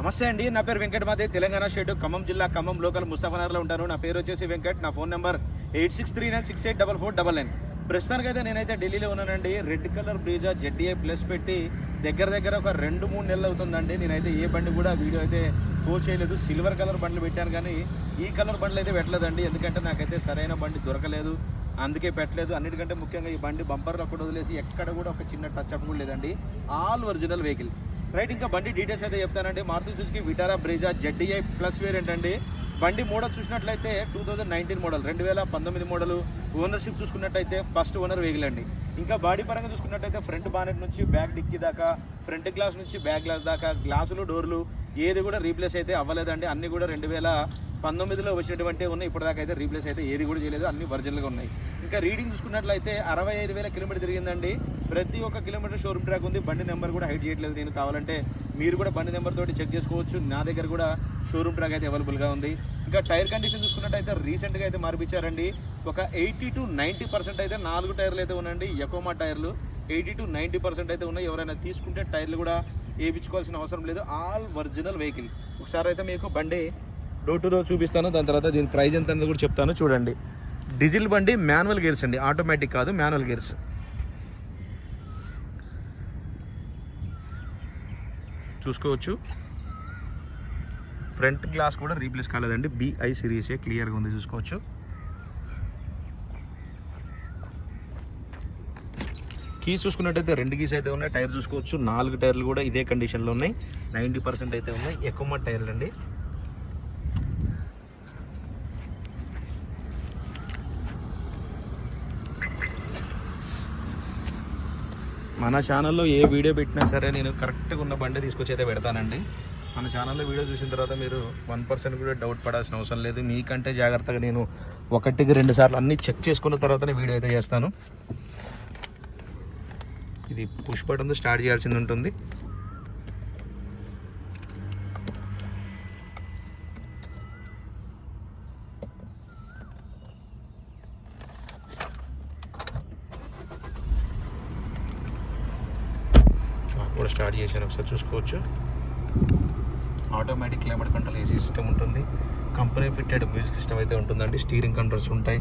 నమస్తే అండి నా పేరు వెంకట్ మాదే. తెలంగాణ స్టేట్ ఖమ్మం జిల్లా ఖమ్మం లోకల్ ముస్తాఫనగర్లో ఉంటాను. నా పేరు వచ్చేసి వెంకట్. నా phone number eight six three nine six eight double four double nine. ప్రస్తుతానికైతే నేనైతే ఢిల్లీలో ఉన్నానండి. Red colour Brezza ZDA plus పెట్టి దగ్గర దగ్గర ఒక రెండు మూడు నెలలు అవుతుందండి. నేనైతే ఏ బండి కూడా వీడియో అయితే పోస్ట్ చేయలేదు. సిల్వర్ కలర్ బండ్లు పెట్టాను కానీ ఈ కలర్ బండ్లు అయితే పెట్టలేదండి. ఎందుకంటే నాకైతే సరైన బండి దొరకలేదు. అందుకే పెట్టలేదు. అన్నిటికంటే ముఖ్యంగా ఈ బండి బంపర్లో కూడా వదిలేసి ఎక్కడ కూడా ఒక చిన్న టచ్ అప్ కూడా లేదండి. ఆల్ ఒరిజినల్ వెహికల్ రైట్ ఇంకా బండి డీటెయిల్స్ అయితే చెప్తానండి. Maruti Suzuki Vitara Brezza ZDI plus variant అండి. బండి మోడల్ చూసినట్లయితే టూ థౌజండ్ నైన్టీన్ మోడల్ రెండు వేల పంతొమ్మిది మోడల్. ఓనర్షిప్ చూసుకున్నట్టయితే ఫస్ట్ ఓనర్ వెహికల్ అండి. ఇంకా బాడీ పరంగా చూసుకున్నట్టయితే ఫ్రంట్ బానెట్ నుంచి బ్యాక్ డిక్కీ దాకా ఫ్రంట్ గ్లాస్ నుంచి బ్యాక్ గ్లాస్ దాకా గ్లాసులు డోర్లు ఏది కూడా రీప్లేస్ అయితే అవ్వలేదండి. అన్ని కూడా రెండు వేల పంతొమ్మిదిలో వచ్చినటువంటి ఉన్నాయి. ఇప్పటిదాకా అయితే రీప్లేస్ అయితే ఏది కూడా చేయలేదు. అన్ని ఒరిజినల్గా ఉన్నాయి. ఇంకా రీడింగ్ చూసుకున్నట్లయితే అరవై ఐదు వేల కిలోమీటర్ తిరిగిందండి. ప్రతి ఒక్క కిలోమీటర్ షోరూమ్ ట్రాక్ ఉంది. బండి నెంబర్ కూడా హైట్ చేయట్లేదు. నేను కావాలంటే మీరు కూడా బండి నెంబర్ తోటి చెక్ చేసుకోవచ్చు. నా దగ్గర కూడా షోరూమ్ ట్రాక్ అయితే అవైలబుల్గా ఉంది. ఇంకా టైర్ కండిషన్ చూసుకున్నట్టయితే రీసెంట్గా అయితే మార్పించారండి ఒక ఎయిటీ టు నైంటీ పర్సెంట్ అయితే నాలుగు టైర్లు అయితే ఉన్నాయండి. ఎకోమా టైర్లు ఎయిటీ టు నైంటీ పర్సెంట్ అయితే ఉన్నాయి. ఎవరైనా తీసుకుంటే టైర్లు కూడా వేయించుకోవాల్సిన అవసరం లేదు. All original vehicle. ఒకసారి అయితే మీకు బండి డోర్ టు డోర్ చూపిస్తాను. దాని తర్వాత దీని ప్రైజ్ ఎంత అనేది కూడా చెప్తాను. చూడండి. డీజిల్ బండి మాన్యువల్ గేర్స్ అండి. ఆటోమేటిక్ కాదు మాన్యువల్ గేర్స్. చూసుకోవచ్చు. ఫ్రంట్ గ్లాస్ కూడా రీప్లేస్ కాలేదండి. బిఐ సిరీసే క్లియర్గా ఉంది చూసుకోవచ్చు. కీస్ చూసుకున్నట్టయితే రెండు కీస్ అయితే ఉన్నాయి. టైర్ చూసుకోవచ్చు. నాలుగు టైర్లు కూడా ఇదే కండిషన్లో ఉన్నాయి. నైంటీ పర్సెంట్ అయితే ఉన్నాయి. ఎక్కువ టైర్లు అండి మన ఛానల్లో ఏ వీడియో పెట్టినా సరే నేను కరెక్ట్గా ఉన్న బండి తీసుకొచ్చి అయితే పెడతానండి. మన ఛానల్లో వీడియో చూసిన తర్వాత మీరు వన్ పర్సెంట్ కూడా డౌట్ పడాల్సిన అవసరం లేదు. మీకంటే జాగ్రత్తగా నేను ఒకటికి రెండు సార్లు అన్నీ చెక్ చేసుకున్న తర్వాతనే వీడియో అయితే చేస్తాను. ఇది పుష్ బటన్తో స్టార్ట్ చేయాల్సింది ఉంటుంది. కూడా స్టార్ట్ చేశాను ఒకసారి చూసుకోవచ్చు. Automatic climate control AC system ఉంటుంది. కంపెనీ ఫిట్టెడ్ మ్యూజిక్ సిస్టమ్ అయితే ఉంటుందండి. స్టీరింగ్ కంట్రోల్స్ ఉంటాయి.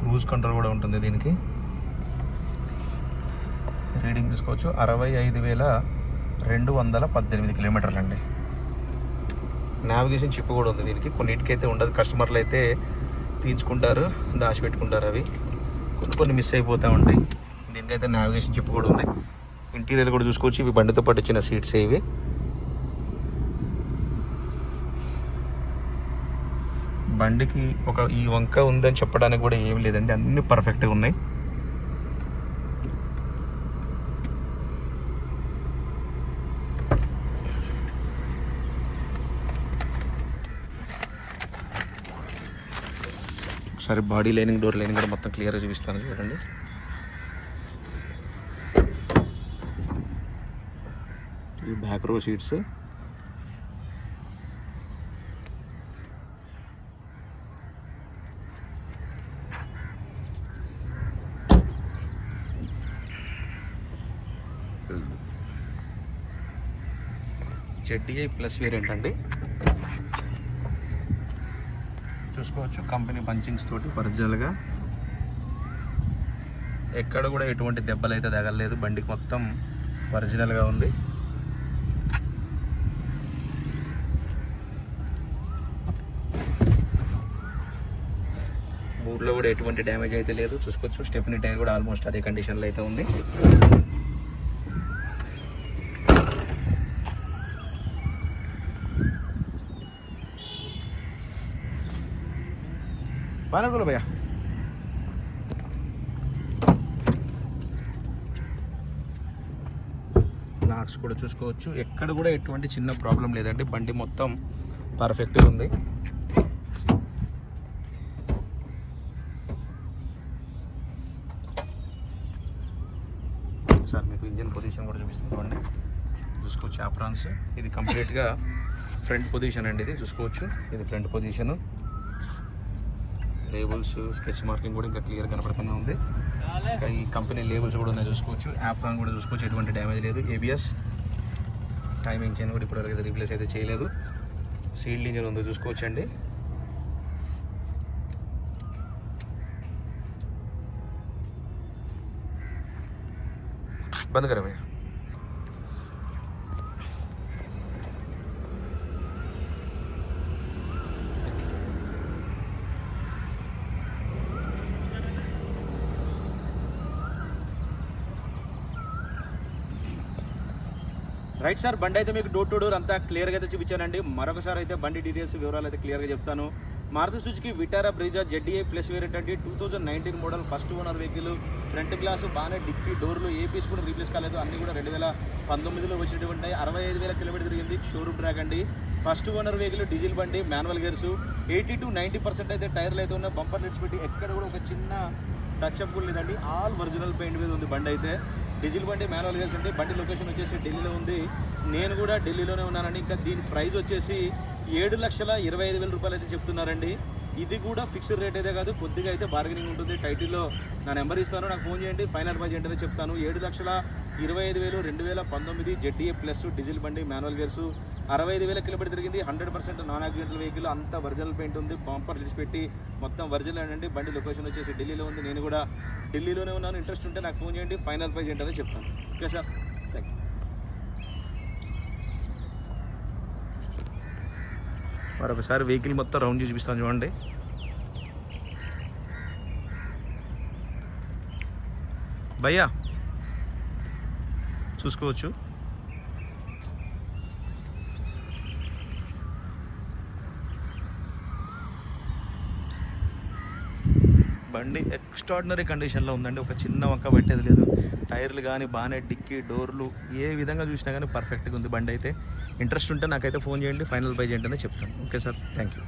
క్రూజ్ కంట్రోల్ కూడా ఉంటుంది దీనికి. రీడింగ్ చూసుకోవచ్చు. అరవై ఐదు వేల రెండు వందల పద్దెనిమిది కిలోమీటర్లు అండి. నావిగేషన్ చిప్ కూడా ఉంది దీనికి. కొన్నిటికైతే ఉండదు. కస్టమర్లు అయితే తీయించుకుంటారు దాచిపెట్టుకుంటారు అవి. కొన్ని కొన్ని మిస్ అయిపోతూ ఉంటాయి. దీనికైతే నావిగేషన్ చిప్ కూడా ఉంది. ఇంటీరియర్ కూడా చూసుకోవచ్చు. ఇవి బండితో పాటు ఇచ్చిన సీట్స్ ఇవి. బండికి ఒక ఈ వంక ఉందని చెప్పడానికి కూడా ఏమి లేదండి. అన్ని పర్ఫెక్ట్గా ఉన్నాయి. ఒకసారి బాడీ లైనింగ్ డోర్ లైనింగ్ కూడా మొత్తం క్లియర్గా చూపిస్తాను చూడండి. Pro sheets seats ZDI plus variant అండి. చూసుకోవచ్చు కంపెనీ పంచింగ్స్ తోటి ఒరిజినల్గా ఎక్కడ కూడా ఎటువంటి దెబ్బలు అయితే తగలలేదు. బండికి మొత్తం ఒరిజినల్గా ఉంది. బూట్లో కూడా ఎటువంటి డ్యామేజ్ అయితే లేదు. చూసుకోవచ్చు. స్టెప్ని టైర్ కూడా ఆల్మోస్ట్ అదే కండిషన్లో అయితే ఉంది. బాగా భయ్యా. లాక్స్ కూడా చూసుకోవచ్చు. ఎక్కడ కూడా ఎటువంటి చిన్న ప్రాబ్లం లేదండి. బండి మొత్తం పర్ఫెక్ట్గా ఉంది. సార్ మీకు ఇంజన్ పొజిషన్ కూడా చూపిస్తుంది చూసుకోవచ్చు ఆప్రాన్స్ ఇది కంప్లీట్గా ఫ్రంట్ పొజిషన్ అండి ఇది. చూసుకోవచ్చు. ఇది front position. Labels sketch marking కూడా ఇంకా క్లియర్ కనపడుతూనే ఉంది. ఇంకా ఈ కంపెనీ లేబుల్స్ కూడా ఉన్నాయి చూసుకోవచ్చు. యాప్ రాన్ కూడా చూసుకోవచ్చు ఎటువంటి డ్యామేజ్ లేదు. ఏబిఎస్ టైమింగ్ చైన్ కూడా ఇప్పటివరకు అయితే రీప్లేస్ అయితే చేయలేదు. సీల్డ్ ఇంజన్ ఉందో చూసుకోవచ్చండి. बंद करो भैया। రైట్ సార్ బండి అయితే మీకు డోర్ టు డోర్ అంతా క్లియర్గా అయితే చూపించానండి. మరొకసారి అయితే బండి డీటెయిల్స్ వివరాలు అయితే క్లియర్గా చెప్తాను. Maruti Suzuki Vitara Brezza ZDI plus variant అండి. Two thousand nineteen model first owner vehicle front glass బాగానే డిక్కీ డోర్లు ఏ పీస్ కూడా రీప్లేస్ కాలేదు. అన్ని కూడా రెండు వేల పంతొమ్మిదిలో వచ్చినటువంటి అరవై ఐదు వేల కిలోమీటర్ తిరిగింది. షోరూమ్ ట్రాక్ అండి. ఫస్ట్ ఓనర్ వెహికల్ డీజిల్ బండి manual gears eighty to ninety percent అయితే టైర్లు అయితే ఉన్నాయి. బంపర్ లిడ్స్ పెట్టి ఎక్కడ కూడా ఒక చిన్న టచ్ అప్ కూడా లేదండి. ఆల్ ఒరిజినల్ పెయింట్ మీద ఉంది బండి అయితే. డీజిల్ బండి మాన్యువల్ గేర్స్ ఉంటే బండి లొకేషన్ వచ్చేసి ఢిల్లీలో ఉంది. నేను కూడా ఢిల్లీలోనే ఉన్నానండి ఇంకా దీని ప్రైస్ వచ్చేసి ఏడు లక్షల ఇరవై ఐదు వేల రూపాయలు అయితే చెప్తున్నారండి. ఇది కూడా ఫిక్స్డ్ రేట్ అయితే కాదు కొద్దిగా అయితే బార్గెనింగ్ ఉంటుంది. టైటిల్లో నా నెంబర్ ఇస్తాను నాకు ఫోన్ చేయండి. ఫైనల్ ప్రైజ్ ఏంటనే చెప్తాను. ఏడు లక్షల ఇరవై ఐదు వేలు రెండు వేల పంతొమ్మిది జెడ్డీఏ ప్లస్ డీజిల్ బండి మాన్యువల్ గేర్సు. అరవై ఐదు వేల కిలోమీటర్ తిరిగింది. Hundred percent non accidental vehicle అంతా ఒరిజినల్ పెయింట్ ఉంది. పంపర్ పెట్టి మొత్తం ఒరిజినల్ అండి. బండి లొకేషన్ వచ్చేసి ఢిల్లీలో ఉంది. నేను కూడా ఢిల్లీలోనే ఉన్నాను. ఇంట్రెస్ట్ ఉంటే నాకు ఫోన్ చేయండి. ఫైనల్ ప్రైజ్ ఏంటనే చెప్తాను. ఓకే సార్ థ్యాంక్ యూ మరొకసారి వెహికల్ మొత్తం రౌండ్ చేసి చూపిస్తాను చూడండి. భయ్యా చూసుకోవచ్చు. బండి ఎక్స్ట్రాడినరీ కండిషన్లో ఉందండి. ఒక చిన్న వంక పెట్టేది లేదు. టైర్లు కానీ బాగానే డిక్కీ డోర్లు ఏ విధంగా చూసినా కానీ పర్ఫెక్ట్గా ఉంది బండి అయితే. ఇంట్రెస్ట్ ఉంటే నాకైతే ఫోన్ చేయండి ఫైనల్ బై చేయండి అని చెప్తాను. Okay sir thank you